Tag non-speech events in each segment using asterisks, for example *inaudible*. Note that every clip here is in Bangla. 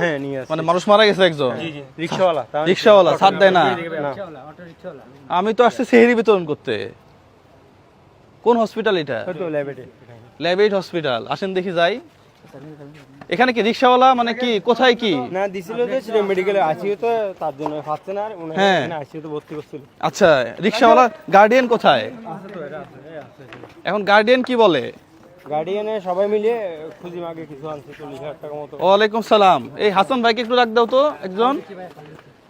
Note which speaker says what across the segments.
Speaker 1: হ্যাঁ নিয়ে আসি।
Speaker 2: মানে মানুষ মারা গেছে একজন?
Speaker 1: রিক্সাওয়ালা
Speaker 2: রিক্সাওয়ালা ছাড় দেয় না।
Speaker 1: না।
Speaker 2: আমি তো আসছি সেহেরি বিতরণ করতে। কোন হসপিটাল এটা?
Speaker 1: ল্যাবেটে।
Speaker 2: হসপিটাল আসেন দেখি যাই। এখানে কি রিক্সাওয়ালা? মানে কি কোথায় কি?
Speaker 1: না দিছিল ছিল মেডিকেলে আইসিইউ তো তার জন্য পাচ্ছে না আর উনি
Speaker 2: হ্যাঁ।
Speaker 1: আইসিইউ তো ভর্তি করছিল।
Speaker 2: আচ্ছা রিক্সাওয়ালা গার্ডিয়ান কোথায়? এখন গার্ডিয়ান কি বলে?
Speaker 1: গার্ডিয়ানে সবাই মিলিয়ে খুঁজি মাগে কিছু আনছে চল্লিশ হাজার টাকা মতো।
Speaker 2: ওয়ালাইকুম সালাম। এই হাসান ভাইকে একটু রাখ দাও তো একজন।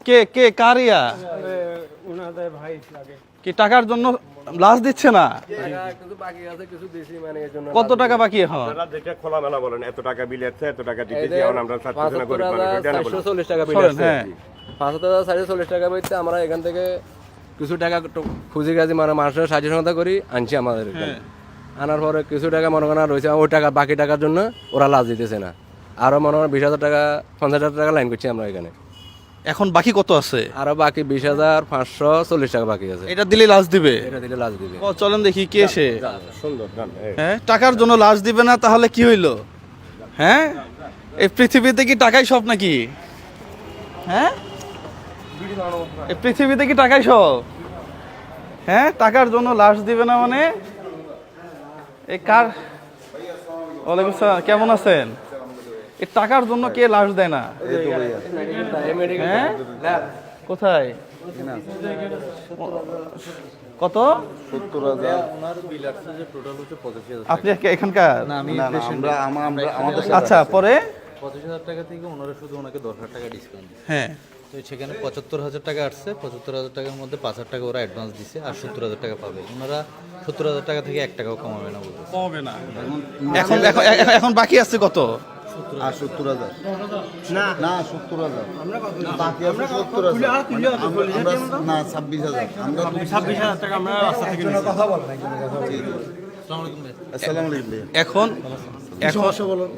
Speaker 2: কে কে কারিয়া
Speaker 1: এ, ভাই লাগে।
Speaker 2: কি টাকার জন্য লাশ দিচ্ছে না?
Speaker 1: কিছু বাকি আছে কিছু বেশি মানে এর জন্য
Speaker 2: কত টাকা বাকি এখন?
Speaker 3: বলেন এত টাকা বিল আছে এত টাকা আমরা না
Speaker 4: টাকা বিল
Speaker 2: শোনেন, হ্যাঁ।
Speaker 4: পাঁচ হাজার চারশো চল্লিশ টাকা বইতে আমরা এখান থেকে কিছু টাকা খুঁজে গাছি মানে মানুষের সাহায্য সহায়তা করি আনছি আমাদের। আনার পরে কিছু টাকা মনে করেন রয়েছে ওই টাকা বাকি টাকার জন্য ওরা লাজ দিতেছে না। আরও মনে করেন বিশ হাজার টাকা পঞ্চাশ হাজার টাকা লাইন করছি আমরা এখানে।
Speaker 2: এখন বাকি কত আছে?
Speaker 4: আরও বাকি বিশ হাজার পাঁচশো চল্লিশ টাকা বাকি আছে।
Speaker 2: এটা দিলে লাশ দিবে?
Speaker 4: এটা দিলে লাভ দিবে।
Speaker 2: ও, চলেন দেখি কে সে।
Speaker 3: সুন্দর
Speaker 2: হ্যাঁ টাকার জন্য লাশ দিবে না তাহলে কি হইল? হ্যাঁ? এই পৃথিবীতে কি টাকাই সব নাকি? হ্যাঁ? এই পৃথিবীতে কি টাকাই সব? হ্যাঁ টাকার জন্য লাশ দিবে না মানে? এই কার? ওয়ালাইকুম আসসালাম কেমন আছেন? এই টাকার জন্য কে লাশ দেয় না? হ্যাঁ? কোথায়? কত? আপনি এখ- এখানকার? আচ্ছা পরে?
Speaker 5: পঁচিশ হাজার টাকা থেকে ওনারা শুধু ওনাকে দশ হাজার টাকা ডিসকাউন্ট
Speaker 2: হ্যাঁ।
Speaker 5: তো সেখানে পঁচাত্তর হাজার টাকা আসছে। পঁচাত্তর হাজার টাকার মধ্যে পাঁচ হাজার টাকা ওরা অ্যাডভান্স দিছে আর সত্তর হাজার টাকা পাবে। ওনারা সত্তর হাজার টাকা থেকে এক টাকাও কমাবে না বলতে
Speaker 2: কমবে না। এখন এখন এখন- এখন বাকি আছে কত?
Speaker 6: আর সত্তর হাজার। না। সত্তর হাজার। বাকি আছে সত্তর হাজার। না ছাব্বিশ হাজার। আমরা
Speaker 1: ছাব্বিশ হাজার টাকা আমরা রাস্তা থেকে নিয়েছি।
Speaker 6: আসসালামু আলাইকুম
Speaker 2: এখন এখন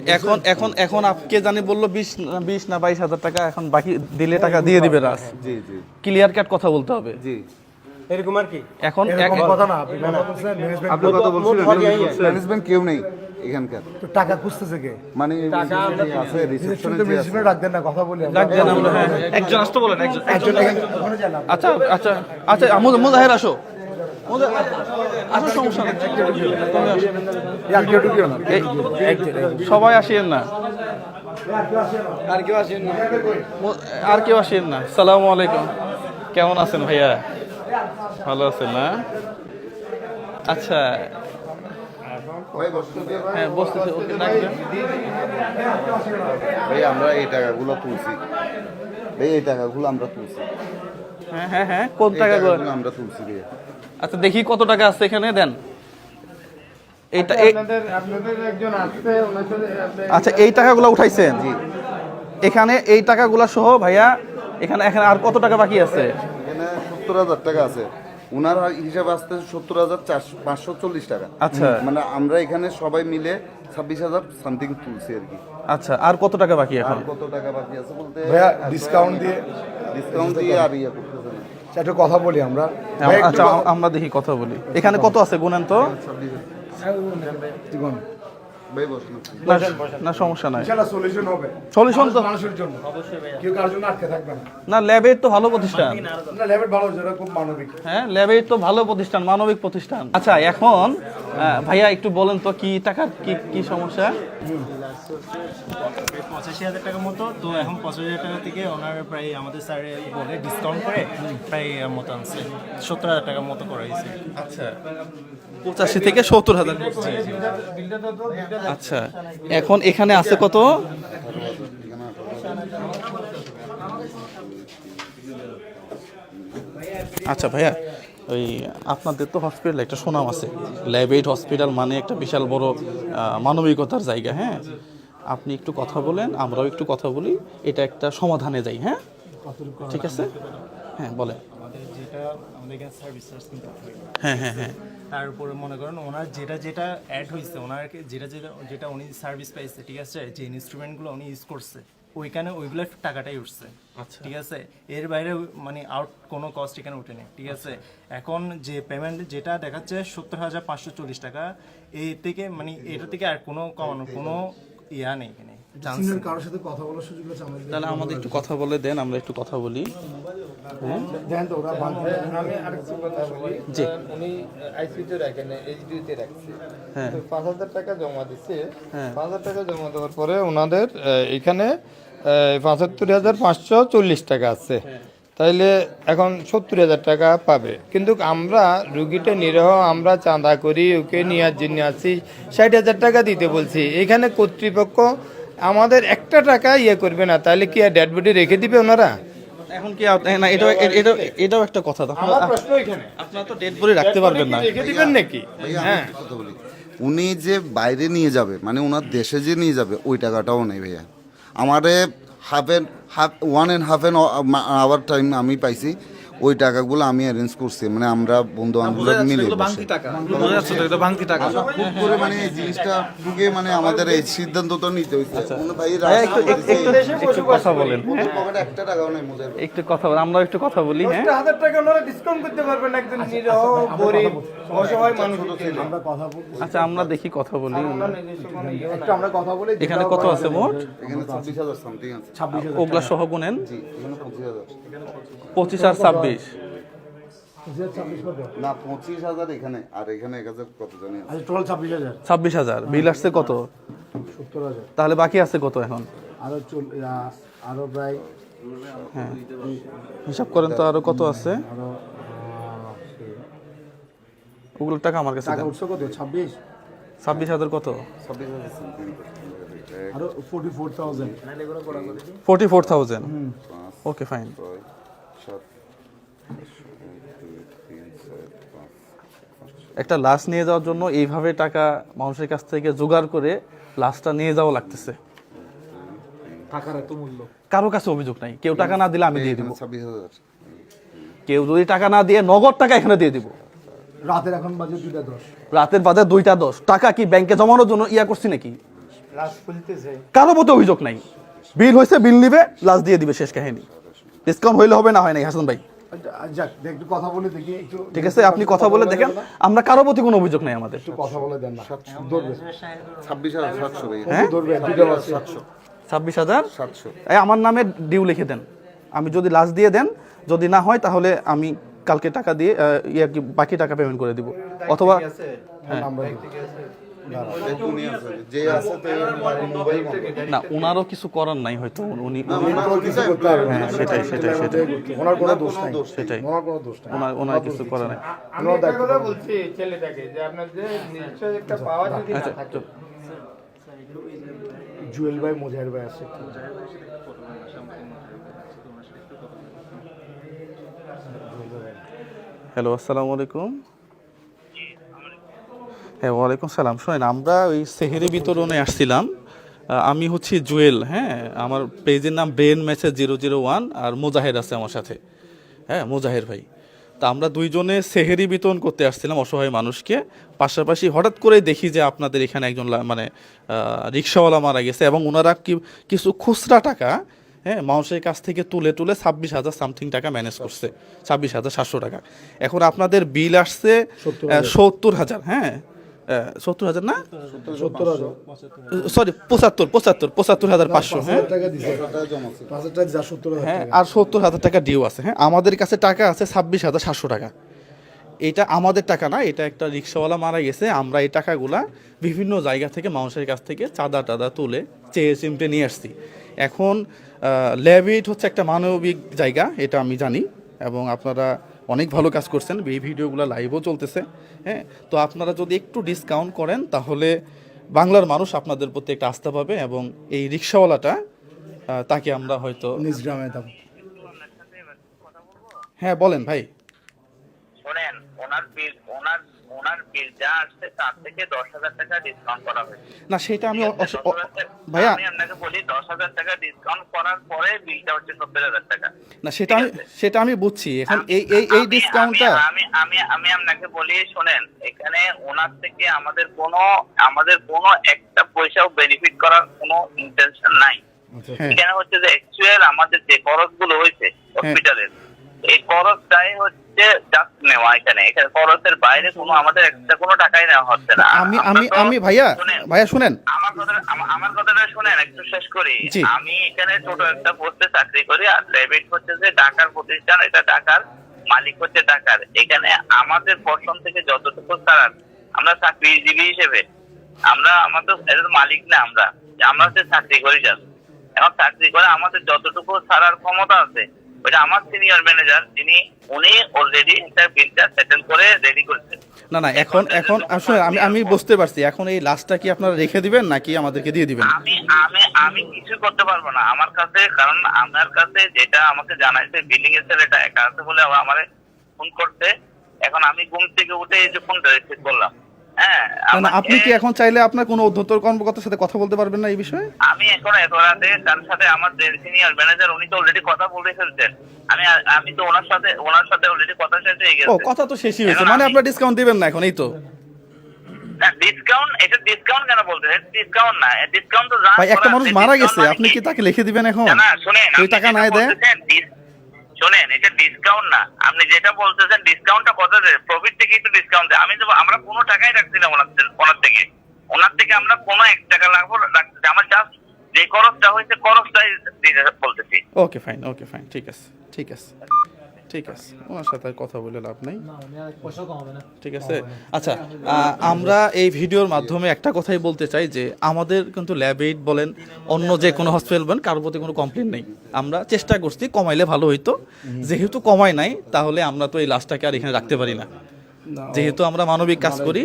Speaker 2: এখন এখন এখন আপকে জানি বলল বিশ না- বিশ না বাইশ হাজার টাকা এখন বাকি দিলে টাকা দিয়ে দিবে রাস
Speaker 6: জি জি।
Speaker 2: ক্লিয়ার কাট কথা বলতে হবে।
Speaker 6: জি।
Speaker 1: এরকম আর কি?
Speaker 2: এখন এক-
Speaker 6: আপনি কথা বলছিলেন ম্যানেজমেন্ট কেউ নেই এখানকার।
Speaker 7: টাকা খুঁজতেছে কে?
Speaker 6: মানে যে আছে রিসেপশনে যে আছে।
Speaker 7: ডাক না কথা বলি।
Speaker 2: ডাক আমরা, হ্যাঁ, একজন আসতে বলেন একজন
Speaker 7: না।
Speaker 2: আচ্ছা আচ্ছা। আচ্ছা আমু- মুজাহের আসো। মুজা- সমস্যা নেই। তুমি আসো।
Speaker 7: আর কেউ ঢুকিও না।
Speaker 2: সবাই আসিয়েন না। আর কেউ আসিয়েন না। সালাম আলাইকুম। কেমন আছেন ভাইয়া? ভালো আছেন না? আচ্ছা। হ্যাঁ বসতেছে ওকে ডাকবেন
Speaker 6: ভাই আমরা এই টাকাগুলো তুলছি। ভাই এই টাকাগুলো আমরা তুলছি।
Speaker 2: হ্যাঁ হ্যাঁ হ্যাঁ কোন টাকাগুলো
Speaker 6: আমরা তুলছি ভাইয়া।
Speaker 2: আচ্ছা দেখি কত টাকা আছে এখানে দেন। আচ্ছা এই টাকাগুলো উঠাইছেন জি। এখানে এই টাকাগুলো সহ ভাইয়া এখানে এখানে আর কত টাকা বাকি আছে?
Speaker 6: এখানে সত্তর হাজার টাকা আছে। ওনার হিসাব আসতে সত্তর হাজার পাঁচশো চল্লিশ টাকা।
Speaker 2: আচ্ছা।
Speaker 6: মানে আমরা এখানে সবাই মিলে ছাব্বিশ হাজার সামথিং তুলছি আর কি।
Speaker 2: আচ্ছা আর কত টাকা বাকি
Speaker 6: আর
Speaker 2: এখন?
Speaker 6: কত টাকা বাকি আছে বলতে
Speaker 7: ভাইয়া ডিসকাউন্ট দিয়ে
Speaker 6: ডিসকাউন্ট দিয়ে আর ইয়ে করতেছে।
Speaker 7: একটু কথা বলি আমরা।
Speaker 2: আচ্ছা আমরা দেখি কথা বলি। এখানে কত আছে গুনেন তো?
Speaker 7: জীবন
Speaker 6: ভাই বসুন
Speaker 2: না না সমস্যা নাই।
Speaker 7: সলিউশন
Speaker 2: তো
Speaker 7: মানুষের জন্য। কেউ কারোর জন্য আটকে থাকবে না।
Speaker 2: না ল্যাবের তো ভালো প্রতিষ্ঠান।
Speaker 7: না লেভেল ভালো যেটা খুব মানবিক।
Speaker 2: হ্যাঁ ল্যাবের তো ভালো প্রতিষ্ঠান মানবিক প্রতিষ্ঠান। আচ্ছা এখন ভাইয়া একটু বলেন তো কি টাকার কি কি সমস্যা?
Speaker 8: পঁচাশি হাজার টাকা মতো। তো এখন পঁচাশি হাজার টাকা থেকে ওনার প্রায় আমাদের স্যার বলে ডিসকাউন্ট করে প্রায় মতো আনছে। সত্তর হাজার টাকার মতো করা হয়েছে।
Speaker 2: আচ্ছা। পঁচাশি থেকে সত্তর হাজার আচ্ছা। এখন এখানে আছে কত? আচ্ছা ভাইয়া। ওই আপনাদের তো হসপিটাল একটা সুনাম আছে। ল্যাবেট হসপিটাল মানে একটা বিশাল বড় মানবিকতার জায়গা হ্যাঁ? আপনি একটু কথা বলেন আমরাও একটু কথা বলি এটা একটা সমাধানে যাই হ্যাঁ? ঠিক আছে? হ্যাঁ বলেন।
Speaker 8: হয়।
Speaker 2: হ্যাঁ হ্যাঁ
Speaker 8: তার উপরে মনে করেন ওনার যেটা যেটা অ্যাড হয়েছে ওনার যেটা যেটা যেটা উনি সার্ভিস পাইছে ঠিক আছে? যে ইনস্ট্রুমেন্টগুলো উনি ইউজ করছে ওইখানে ওইগুলোর টাকাটাই উঠছে।
Speaker 2: আচ্ছা।
Speaker 8: ঠিক আছে? এর বাইরে মানে আউট কোনো কস্ট এখানে উঠেনি। ঠিক আছে? এখন যে পেমেন্ট যেটা দেখাচ্ছে সত্তর হাজার পাঁচশো চল্লিশ টাকা এই থেকে মানে এটা থেকে আর কোনো কমানো কোনো ইয়া নেই এখানে।
Speaker 7: কারোর সাথে কথা বলার সুযোগ আছে আমাদের?
Speaker 2: তাহলে আমাদের একটু কথা বলে দেন আমরা একটু কথা বলি।
Speaker 7: দেন তো ওরা বাংলা
Speaker 9: আমি আরেকটু কথা বলি। উনি আইসিতে রাখেন রাখছে।
Speaker 2: হ্যাঁ।
Speaker 9: পাঁচ হাজার টাকা জমা দিচ্ছে
Speaker 2: হ্যাঁ।
Speaker 9: পাঁচ হাজার টাকা জমা দেওয়ার পরে ওনাদের এখানে পঁচাত্তর হাজার পাঁচশো চল্লিশ টাকা আছে। তাইলে এখন সত্তর হাজার টাকা পাবে। কিন্তু আমরা রুগীটা নিরহ আমরা চাঁদা করি ওকে নেওয়ার জন্য আছি ষাট হাজার টাকা দিতে বলছি। এখানে কর্তৃপক্ষ আমাদের একটা টাকা ইয়ে করবে না তাহলে কি আর ডেড বডি রেখে দিবে ওনারা?
Speaker 2: এখন কি না এটাও এটাও এটাও একটা কথা
Speaker 9: আমার প্রশ্ন এখানে।
Speaker 2: আপনারা তো ডেড বডি রাখতে পারবেন না।
Speaker 9: রেখে দিবেন নাকি?
Speaker 6: ভাইয়া,
Speaker 9: হ্যাঁ।
Speaker 6: উনি যে বাইরে নিয়ে যাবে মানে ওনার দেশে যে নিয়ে যাবে ওই টাকাটাও নেই ভাইয়া। আমারে half an half one and half an hour time আমি পাইছি। ওই টাকাগুলো আমি অ্যারেঞ্জ করছি মানে আমরা বন্ধু বান্ধব মিলে মানে এই জিনিসটা ঢুকে মানে আমাদের এই সিদ্ধান্ত তো নিতে হয়েছে উনি ভাই
Speaker 2: ভাইয়া, একটু একটু একটু- একটু কথা বলেন?
Speaker 6: একটা টাকাও নেই
Speaker 2: একটু কথা বলেন আমরা একটু কথা বলি হ্যাঁ?
Speaker 9: হাজার টাকা ওনারা ডিসকাউন্ট করতে পারবেন একজন নিরহ গরিব অসহায় মানুষ
Speaker 7: আমরা কথা
Speaker 2: আচ্ছা আমরা দেখি কথা বলি।
Speaker 7: একটু আমরা কথা বলে
Speaker 2: এখানে কত আছে মোট?
Speaker 6: এখানে চব্বিশ হাজার সামথিং আছে।
Speaker 2: ওগুলা সহ গুনেন।
Speaker 6: জি এখানে পঁচিশ হাজার।
Speaker 2: পঁচিশ আর ছাব্বিশ।
Speaker 7: ছাব্বিশ।
Speaker 6: না পঁচিশ হাজার এখানে আর এখানে এক হাজার কত জানি
Speaker 7: আচ্ছা টোটাল ছাব্বিশ হাজার।
Speaker 2: ছাব্বিশ হাজার। বিল আসছে কত?
Speaker 7: সত্তর হাজার।
Speaker 2: তাহলে বাকি আছে কত এখন?
Speaker 7: আরও চল আরও প্রায়
Speaker 2: হ্যাঁ। হিসাব করেন তো আরও কত আছে?
Speaker 7: আরও
Speaker 2: ওগুলো টাকা আমার কাছে
Speaker 7: টাকা উঠছে কত? ছাব্বিশ?
Speaker 2: ছাব্বিশ হাজার কত?
Speaker 6: ছাব্বিশ হাজার
Speaker 7: আরও forty four thousand
Speaker 2: forty four thousand okay fine
Speaker 6: ছয় সাত এক, দুই, তিন, চার, পাঁচ।
Speaker 2: একটা লাশ নিয়ে যাওয়ার জন্য এইভাবে টাকা মানুষের কাছ থেকে জোগাড় করে লাশটা নিয়ে যাওয়া লাগতেছে।
Speaker 7: টাকার এত মূল্য।
Speaker 2: কারও কাছে অভিযোগ নাই। কেউ টাকা না দিলে আমি দিয়ে দিব। কেউ যদি টাকা না দিয়ে নগদ টাকা এখানে দিয়ে দিব।
Speaker 7: রাতের এখন বাজে দুইটা দশ।
Speaker 2: রাতের বাদে দুইটা দশ। টাকা কি ব্যাংকে জমানোর জন্য ইয়া করছি নাকি?
Speaker 9: লাশ
Speaker 2: কারও মতো অভিযোগ নাই। বিল হয়েছে বিল নিবে লাশ দিয়ে দিবে শেষ কাহিনী। ডিসকাউন্ট হইলে হবে না হয় নাই হাসান ভাই।
Speaker 7: যাক একটু কথা বলে দেখি একটু
Speaker 2: ঠিক আছে আপনি কথা বলে দেখেন। আমরা কারও প্রতি কোনো অভিযোগ নাই আমাদের।
Speaker 7: একটু কথা বলে দেন না। ধরবে
Speaker 6: ছাব্বিশ হাজার সাতশো
Speaker 2: হ্যাঁ?
Speaker 7: ধরবে
Speaker 6: সাতশো।
Speaker 2: ছাব্বিশ হাজার?
Speaker 6: সাতশো।
Speaker 2: এই আমার নামে ডিউ লিখে দেন। আমি যদি লাস্ট দিয়ে দেন যদি না হয় তাহলে আমি কালকে টাকা দিয়ে ইয়ে কি বাকি টাকা পেমেন্ট করে দিব। অথবা না ওনারও কিছু করার নাই হয়তো উনি হ্যাঁ, সেটাই সেটাই সেটাই।
Speaker 7: ওনার কোনো দোষ নাই।
Speaker 2: সেটাই।
Speaker 7: ওনার কোনো দোষ নাই।
Speaker 2: ওনার ওনার কিছু করার নাই।
Speaker 9: আমি একটা কথা বলছি ছেলেটাকে যে আপনার যে নিশ্চয় একটা পাওয়া যদি না
Speaker 2: আচ্ছা
Speaker 9: থাকে।
Speaker 7: জুয়েল ভাই মোজাহির ভাই আছে।
Speaker 2: হ্যালো আসসালামু আলাইকুম। হ্যাঁ ওয়ালাইকুম সালাম। শোনেন আমরা ওই সেহেরি বিতরণে আসছিলাম। আমি হচ্ছি জুয়েল হ্যাঁ? আমার পেজের নাম ব্রেন ম্যাচের জিরো জিরো ওয়ান আর মোজাহের আছে আমার সাথে। হ্যাঁ মোজাহের ভাই। তা আমরা দুইজনে সেহেরি বিতরণ করতে আসছিলাম অসহায় মানুষকে। পাশাপাশি হঠাৎ করে দেখি যে আপনাদের এখানে একজন মানে রিক্সাওয়ালা মারা গেছে এবং ওনারা কি কিছু খুচরা টাকা হ্যাঁ মানুষের কাছ থেকে তুলে তুলে ছাব্বিশ হাজার সামথিং টাকা ম্যানেজ করছে। ছাব্বিশ হাজার সাতশো টাকা। এখন আপনাদের বিল আসছে সত্তর হাজার হ্যাঁ? সত্তর হাজার না? সরি পঁচাত্তর পঁচাত্তর পঁচাত্তর হাজার পাঁচশো হ্যাঁ? হ্যাঁ আর সত্তর হাজার টাকা ডিউ আছে হ্যাঁ? আমাদের কাছে টাকা আছে ছাব্বিশ হাজার সাতশো টাকা। এটা আমাদের টাকা না এটা একটা রিক্সাওয়ালা মারা গেছে। আমরা এই টাকাগুলা বিভিন্ন জায়গা থেকে মানুষের কাছ থেকে চাঁদা টাদা তুলে চেয়ে চিমটে নিয়ে আসছি। এখন ল্যাবিট হচ্ছে একটা মানবিক জায়গা এটা আমি জানি। এবং আপনারা অনেক ভালো কাজ করছেন এই ভিডিওগুলো লাইভও চলতেছে হ্যাঁ? তো আপনারা যদি একটু ডিসকাউন্ট করেন তাহলে বাংলার মানুষ আপনাদের প্রতি একটা আস্থা পাবে এবং এই রিক্সাওয়ালাটা তাকে আমরা হয়তো
Speaker 7: নিজ গ্রামে দেব
Speaker 2: হ্যাঁ বলেন ভাই।
Speaker 10: শোনেন ওনার ওনার ওনার বিল যা আসছে তার থেকে দশ হাজার টাকা ডিসকাউন্ট করা হয়েছে।
Speaker 2: না সেটা আমি
Speaker 10: ভাইয়া আমি আপনাকে বলি দশ হাজার টাকা ডিসকাউন্ট করার পরে বিলটা হচ্ছে সত্তর হাজার টাকা।
Speaker 2: না সেটা আমি সেটা আমি বুঝছি। এখন এই এই এই
Speaker 10: আমি-
Speaker 2: ডিসকাউন্টটা
Speaker 10: আমি আমি আমি আপনাকে বলি শোনেন এখানে ওনার থেকে আমাদের কোনো আমাদের কোনো একটা পয়সাও বেনিফিট করার কোনো ইন্টেনশন নাই।
Speaker 2: হ্যাঁ
Speaker 10: এখানে হচ্ছে যে অ্যাকচুয়াল আমাদের যে খরচগুলো হয়েছে হসপিটালের এই খরচটাই হচ্ছে জাস্ট নেওয়া এখানে। এখানে খরচের বাইরে কোনো আমাদের একটা কোনো টাকাই নেওয়া হচ্ছে না।
Speaker 2: আমি
Speaker 10: আমরা
Speaker 2: আমি আমি ভাইয়া ভাইয়া শুনেন।
Speaker 10: আমার কথা আমার কথাটা শুনেন একটু শেষ করি। আমি এখানে ছোট একটা পোস্টে চাকরি করি আর প্রাইভেট হচ্ছে যে ঢাকার প্রতিষ্ঠান এটা ঢাকার মালিক হচ্ছে ঢাকার। এখানে আমাদের পর্ষণ থেকে যতটুকু ছাড়ার আমরা চাকরিজীবী হিসেবে। আমরা আমাদের এটা মালিক না আমরা। আমরা হচ্ছে চাকরি করি যান এখন চাকরি করে আমাদের যতটুকু ছাড়ার ক্ষমতা আছে আমার সিনিয়র ম্যানেজার যিনি উনি অলরেডি একটা বিলটা সেটেল করে রেডি করেছেন।
Speaker 2: না না এখন এখন আসলে আমি আমি বুঝতে পারছি এখন এই লাস্টটা কি আপনারা রেখে দিবেন নাকি আমাদেরকে দিয়ে দিবেন?
Speaker 10: আমি আমি আমি কিছু করতে পারব না আমার কাছে কারণ আমার কাছে যেটা আমাকে জানাইছে বিল্ডিং এর ছেলেটা একা আছে বলে আবার আমারে ফোন করতে এখন আমি ঘুম থেকে উঠে এই যে ফোনটা রিসিভ করলাম।
Speaker 2: আপনি কি এখন চাইলে আপনার কোনো উদ্ধতর কর্মকর্তার সাথে কথা বলতে পারবেন না এই বিষয়ে?
Speaker 10: আমি এখন এত রাতে তার সাথে আমার সিনিয়র ম্যানেজার উনি তো অলরেডি কথা বলে ফেলছেন। আমি আমি তো ওনার সাথে ওনার সাথে অলরেডি কথা শেষ হয়ে গেছে।
Speaker 2: ও কথা তো শেষই হয়েছে। মানে আপনার ডিসকাউন্ট দিবেন না এখন এই তো।
Speaker 10: ডিসকাউন্ট এটা ডিসকাউন্ট কেন বলতে ডিসকাউন্ট না ডিসকাউন্ট তো যা
Speaker 2: ভাই একটা মানুষ মারা গেছে।
Speaker 10: মানে
Speaker 2: আপনি কি? তাকে লিখে দিবেন এখন?
Speaker 10: না, না শুনেন আপনি
Speaker 2: টাকা নাই
Speaker 10: dis- শুনেন, এটা ডিসকাউন্ট না। আপনি যেটা বলতেছেন ডিসকাউন্টটা কত দেয় প্রফিট থেকে তো ডিসকাউন্ট দেয়। আমি তো আমরা কোনো টাকাই রাখছি না ওনার ওনার থেকে। ওনার থেকে আমরা কোনো এক টাকা লাগবো রাখছি আমার জাস্ট যে খরচটা হয়েছে, খরচটাই বলতেছি।
Speaker 2: ওকে ফাইন ওকে ফাইন ঠিক আছে ঠিক আছে। ঠিক আছে। ওনার সাথে কথা বলে লাভ নাই। ঠিক আছে। আচ্ছা আমরা এই ভিডিওর মাধ্যমে একটা কথাই বলতে চাই যে আমাদের কিন্তু ল্যাব এইড বলেন অন্য যে কোনো হসপিটাল বলেন কারোর প্রতি কোনো কমপ্লেন নেই। আমরা চেষ্টা করছি কমাইলে ভালো হইতো। যেহেতু কমায় নাই তাহলে আমরা তো এই লাশটাকে আর এখানে রাখতে পারি না। যেহেতু আমরা মানবিক কাজ করি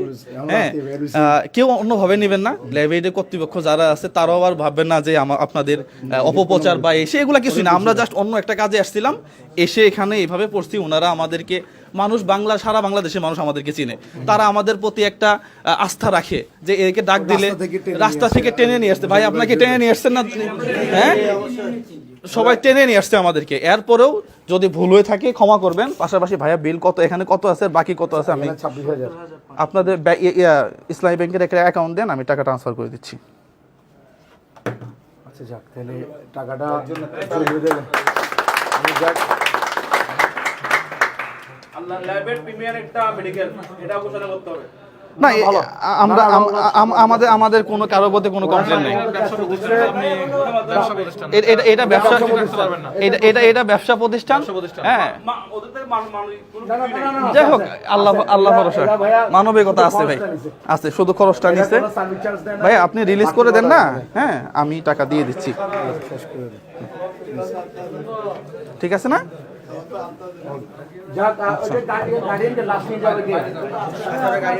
Speaker 2: হ্যাঁ আহ, কেউ অন্যভাবে নেবেন না লাইব্রেরির কর্তৃপক্ষ যারা আছে তারাও আবার ভাববেন না যে আপনাদের অপপ্রচার বা এসে এগুলা কিছুই না। আমরা জাস্ট অন্য একটা কাজে আসছিলাম এসে এখানে এভাবে পড়ছি ওনারা আমাদেরকে মানুষ বাংলা সারা বাংলাদেশের মানুষ আমাদেরকে চিনে। তারা আমাদের প্রতি একটা আস্থা রাখে যে একে ডাক দিলে
Speaker 7: রাস্তা থেকে টেনে
Speaker 2: নিয়ে আসতে। ভাই আপনাকে টেনে নিয়ে আসছেন না? হ্যাঁ? সবাই টেনে নিয়ে আসছে আমাদেরকে। এরপরেও যদি ভুল হয়ে থাকে ক্ষমা করবেন। পাশাপাশি ভাইয়া বিল কত এখানে কত আছে বাকি কত আছে আমি আপনাদের ইয়ে- ইসলামী ব্যাংকের একটা অ্যাকাউন্ট দেন আমি টাকা ট্রান্সফার করে দিচ্ছি।
Speaker 7: আচ্ছা যাক তাহলে টাকাটা
Speaker 2: না আমরা আম- আম- আমাদের আমাদের কোনো কারোর প্রতি কোনো কমপ্লেন নেই। এটা এটা ব্যবসা এটা এটা এটা ব্যবসা প্রতিষ্ঠান। হ্যাঁ। যাই হোক আল্লাহ আল্লাহ ভরসা। মানবিকতা আছে ভাই। আছে শুধু খরচটা
Speaker 7: দেন
Speaker 2: ভাই আপনি রিলিজ করে দেন না? হ্যাঁ আমি টাকা দিয়ে দিচ্ছি। ঠিক আছে না?
Speaker 7: যাক আ, ওই যে গাড়ি গাড়িয়ানকে লাস্ট নিয়ে যাবে কে গাড়ি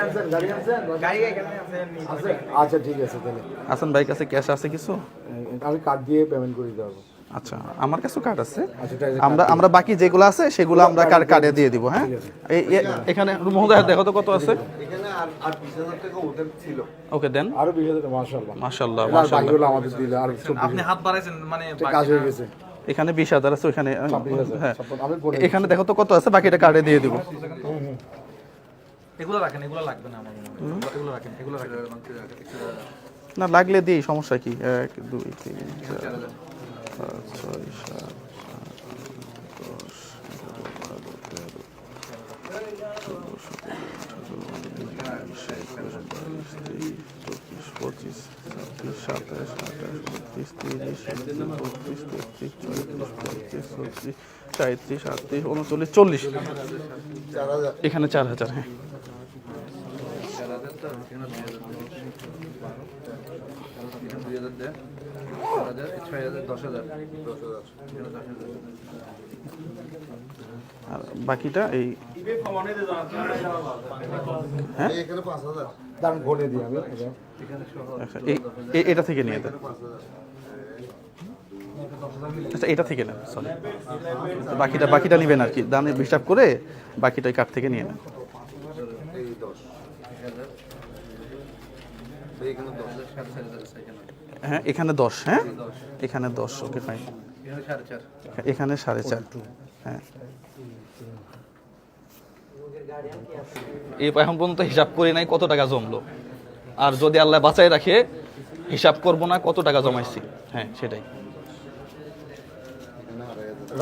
Speaker 7: আনছেন গাড়ি আনছেন আছে আচ্ছা ঠিক আছে তাহলে।
Speaker 2: হাসান ভাই কাছে ক্যাশ আছে কিছু?
Speaker 7: আমি কার্ড দিয়ে পেমেন্ট করে দিতে পারব।
Speaker 2: আচ্ছা আমার কাছেও কার্ড আছে।
Speaker 7: আচ্ছা
Speaker 2: আমরা আমরা বাকি যেগুলো আছে সেগুলো আমরা কার্ড কার্ডে দিয়ে দিব হ্যাঁ? এখানে মহোদয় দেখো তো কত আছে। ওকে দেন।
Speaker 7: আরও বিশ হাজার মাসাল্লাহ
Speaker 2: মাশাল্লাহ
Speaker 7: আর আমাদের দিলে আর আপনি হাত বাড়াইছেন মানে কাজ হয়ে গেছে।
Speaker 2: এখানে বিশ হাজার আছে ওখানে হ্যাঁ। এখানে দেখো তো কত আছে বাকিটা কার্ডে দিয়ে দিব।
Speaker 8: এগুলো রাখেন এগুলো লাগবে না আমার এগুলো রাখেন এগুলো রাখেন।
Speaker 2: না লাগলে দিই সমস্যা কি? এক দুই তিন চার। পাঁচ ছয় সাত আট, দশ এগারো বারো তেরো চোদ্দ সতেরো আঠারো উনিশ একুশ বাইশ তেইশ চব্বিশ পঁচিশ ছাব্বিশ সাতাশ আঠাশ উনত্রিশ তিরিশ একত্রিশ বত্রিশ তেত্রিশ চৌত্রিশ পঁয়ত্রিশ ছত্রিশ সাঁত্রিশ আটত্রিশ উনচল্লিশ চল্লিশ এখানে চার হাজার হ্যাঁ আর বাকিটা এই
Speaker 6: এখানে
Speaker 7: দাম ঘটে দিই আমি এটা।
Speaker 2: আচ্ছা, এই- এ- এটা থেকে নিয়ে দেন। আচ্ছা এটা থেকে নেন সরি বাকিটা বাকিটা নেবেন আর কি। দাম হিসাব করে বাকিটা ওই কার্ড থেকে নিয়ে নেন। হ্যাঁ এখানে দশ হ্যাঁ? এখানে দশ ওকে ফাইন এখানে সাড়ে চার। হ্যাঁ। এই এখন পর্যন্ত হিসাব করি নাই কত টাকা জমলো। আর যদি আল্লাহ বাঁচাই রাখে হিসাব করব না কত টাকা জমাইছি। হ্যাঁ সেটাই।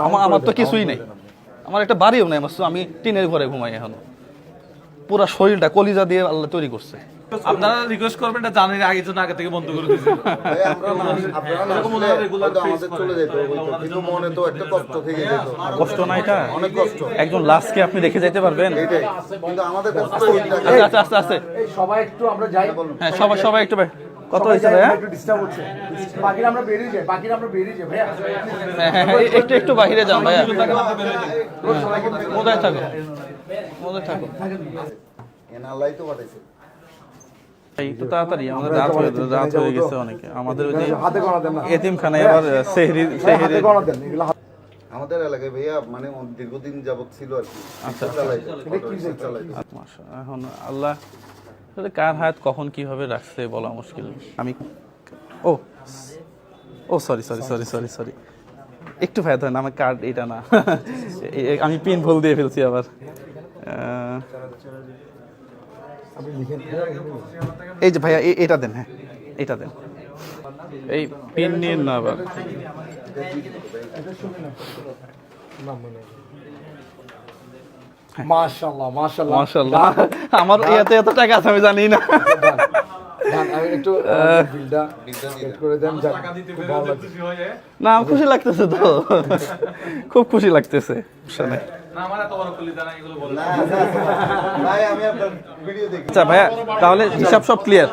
Speaker 2: আমার আমার তো কিছুই নেই। আমার একটা বাড়িও নেই আমার আমি টিনের ঘরে ঘুমাই এখনও। পুরা শরীরটা কলিজা দিয়ে আল্লাহ তৈরি করছে।
Speaker 11: আপনারা রিকোয়েস্ট করবেন এটা জানেন আগে জন্য আগে থেকে বন্ধ করে *laughs*
Speaker 6: মনে একটা কষ্ট থেকে যেত।
Speaker 2: কষ্ট না এটা
Speaker 6: অনেক কষ্ট।
Speaker 2: একজন লাশকে আপনি দেখে যাইতে পারবেন।
Speaker 6: তো
Speaker 2: আচ্ছা আচ্ছা
Speaker 7: এই সবাই একটু আমরা যাই।
Speaker 2: হ্যাঁ সবাই সবাই একটু কত হয়েছে ভাইয়া?
Speaker 7: একটু ডিস্টার্ব হচ্ছে। বাকিরা আমরা বেরিয়ে যাই বাকিরা আমরা বেরিয়ে যাই ভাইয়া।
Speaker 2: হ্যাঁ হ্যাঁ হ্যাঁ, একটু একটু বাইরে যান ভাইয়া। মোদায় থাকো। মোদায় থাকো।
Speaker 6: এনালাই তো পাঠাইছে।
Speaker 2: একটু তাড়াতাড়ি আমাদের রাত হয়ে রাত হয়ে গেছে অনেকে। আমাদের ওই
Speaker 7: হাতে
Speaker 2: এতিমখানায় আবার সেহরি সেহরি
Speaker 7: হাতে হাতে-
Speaker 6: আমাদের এলাকায় ভাইয়া মানে দীর্ঘদিন যাবত ছিল আর কি।
Speaker 2: আচ্ছা। এখন আল্লাহ কার হায়াত কখন কীভাবে রাখছে বলা মুশকিল। আমি ও ও sorry sorry sorry sorry sorry একটু ভাইয়া ধরেন আমার কার্ড এটা না। *laughs* আমি পিন ভুল দিয়ে ফেলছি আবার। আহ, এই যে ভাইয়া এটা দেন হ্যাঁ এটা দেন। এই পিন নিয়ে না আবার
Speaker 7: মাশাআল্লাহ মাশাআল্লাহ
Speaker 2: মাশাল্লাহ। আমার ইয়াতে এত টাকা আছে আমি জানি না।
Speaker 7: একটু করে দেন।
Speaker 2: না খুশি লাগতেছে তো। খুব খুশি লাগতেছে সমস্যা নাই।
Speaker 11: না আমার এত বড় কলিজা না এগুলো বলে।
Speaker 6: ভাই আমি আপনার ভিডিও দেখি।
Speaker 2: আচ্ছা ভাইয়া তাহলে হিসাব সব ক্লিয়ার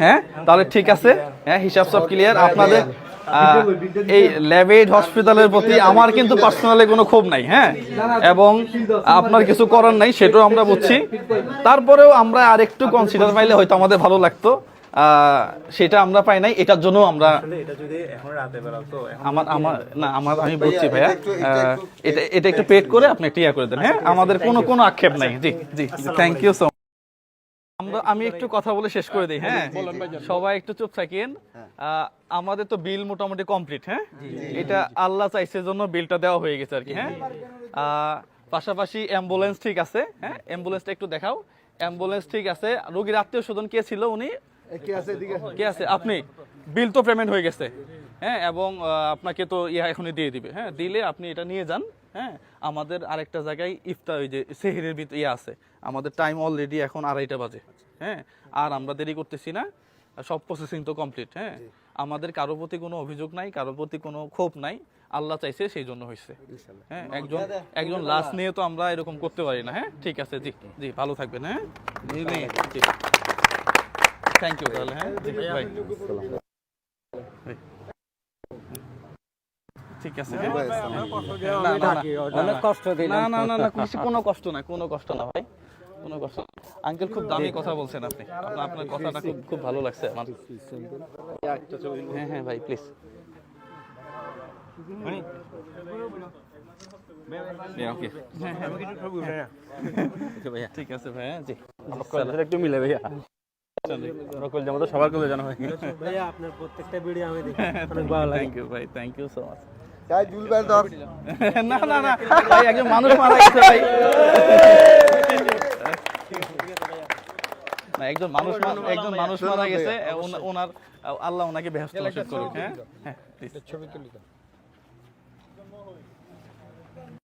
Speaker 2: হ্যাঁ তাহলে ঠিক আছে। হ্যাঁ হিসাব সব ক্লিয়ার আপনাদের এই ল্যাবেড হসপিটালের প্রতি আমার কিন্তু পার্সোনালি কোনো ক্ষোভ নাই হ্যাঁ? এবং আপনার কিছু করার নাই সেটাও আমরা বুঝছি। তারপরেও আমরা আরেকটু কনসিডার পাইলে হয়তো আমাদের ভালো লাগতো। সেটা আমরা পাই নাই এটার জন্য আমরা
Speaker 8: এটা যদি এখন রাতে বেরাও তো
Speaker 2: আমার আমার না আমার আমি বলছি ভাইয়া
Speaker 6: এটা
Speaker 2: এটা এটা একটু পেড করে আপনি একটু ইয়া করে দেন হ্যাঁ? আমাদের কোনো কোনো আক্ষেপ নাই। জি জি থ্যাংক ইউ সো আমরা আমি একটু কথা বলে শেষ করে দিই হ্যাঁ? সবাই একটু চুপ থাকেন। আমাদের তো বিল মোটামুটি কমপ্লিট হ্যাঁ? এটা আল্লাহ চাইছে জন্য বিলটা দেওয়া হয়ে গেছে আর কি হ্যাঁ? পাশাপাশি অ্যাম্বুলেন্স ঠিক আছে হ্যাঁ? অ্যাম্বুলেন্সটা একটু দেখাও। অ্যাম্বুলেন্স ঠিক আছে। রোগীর আত্মীয় স্বজন কে ছিল উনি?
Speaker 7: কে আছে এদিকে?
Speaker 2: কে আছে? আপনি। বিল তো পেমেন্ট হয়ে গেছে হ্যাঁ? এবং আপনাকে তো ইয়া এখনই দিয়ে দিবে হ্যাঁ? দিলে আপনি এটা নিয়ে যান হ্যাঁ? আমাদের আরেকটা জায়গায় ইফতার ওই যে সেহেরের ভিতর ইয়ে আছে। আমাদের টাইম অলরেডি এখন আড়াইটা বাজে। হ্যাঁ? আর আমরা দেরি করতেছি না। সব প্রসেসিং তো কমপ্লিট হ্যাঁ? আমাদের কারও প্রতি কোনো অভিযোগ নাই কারও প্রতি কোনো ক্ষোভ নাই। আল্লাহ চাইছে সেই জন্য হয়েছে হ্যাঁ? একজন একজন লাশ নিয়ে তো আমরা এরকম করতে পারি না হ্যাঁ? ঠিক আছে জি জি ভালো থাকবেন হ্যাঁ? জি থ্যাংক ইউ তাহলে হ্যাঁ? জি বাই ঠিক আছে হ্যাঁ? না, না, না।
Speaker 1: কষ্ট
Speaker 2: না না না না কোনো কষ্ট না কোনো কষ্ট না ভাই। কোনো না আঙ্কেল খুব দামি কথা বলছেন আপনি। আপনার আপনার কথাটা খুব খুব ভালো লাগছে আমার। হ্যাঁ হ্যাঁ ভাই প্লিজ ওকে। ঠিক আছে ভাই হ্যাঁ, জি
Speaker 1: একটু মিলে ভাইয়া।
Speaker 2: রকল জামা তো সবার করে জানা হয়।
Speaker 1: ভাইয়া আপনার প্রত্যেকটা ভিডিও আমি দেখি। অনেক ভালো লাগে।
Speaker 2: থ্যাংক ইউ ভাই থ্যাংক ইউ সো মাচ না না না। ভাই একজন মানুষ মারা গেছে ভাই। *laughs* একজন মানুষ একজন মানুষ মারা গেছে ওনার আল্লাহ ওনাকে বেহস্ত নসিব করুক হ্যাঁ? হ্যাঁ
Speaker 9: ছবি তুলি তো